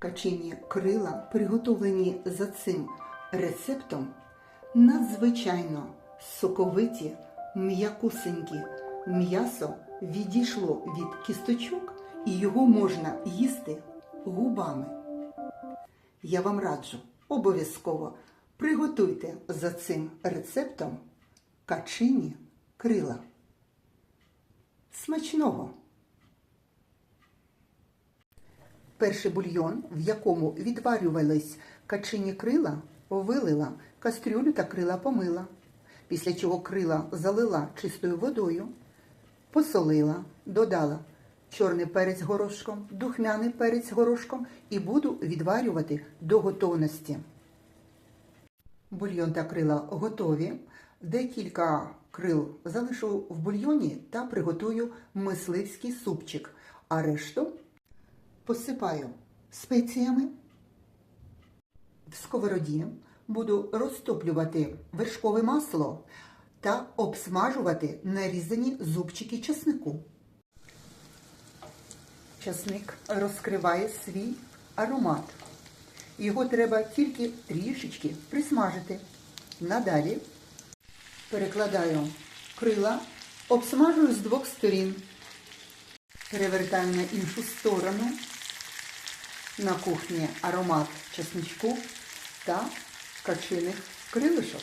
Качині крила, приготовлені за цим рецептом, надзвичайно соковиті, м'якусенькі. М'ясо відійшло від кісточок і його можна їсти губами. Я вам раджу обов'язково приготуйте за цим рецептом качині крила. Смачного! Перший бульйон, в якому відварювались качині крила, вилила, кастрюлю та крила помила, після чого крила залила чистою водою, посолила, додала чорний перець горошком, духмяний перець горошком і буду відварювати до готовності. Бульйон та крила готові. Декілька крил залишу в бульйоні та приготую мисливський супчик, а решту посипаю спеціями. В сковороді буду розтоплювати вершкове масло та обсмажувати нарізані зубчики часнику. Часник розкриває свій аромат. Його треба тільки трішечки присмажити. Надалі перекладаю крила, обсмажую з двох сторін. Перевертаю на іншу сторону. На кухні аромат чесничку та качиних крилишок.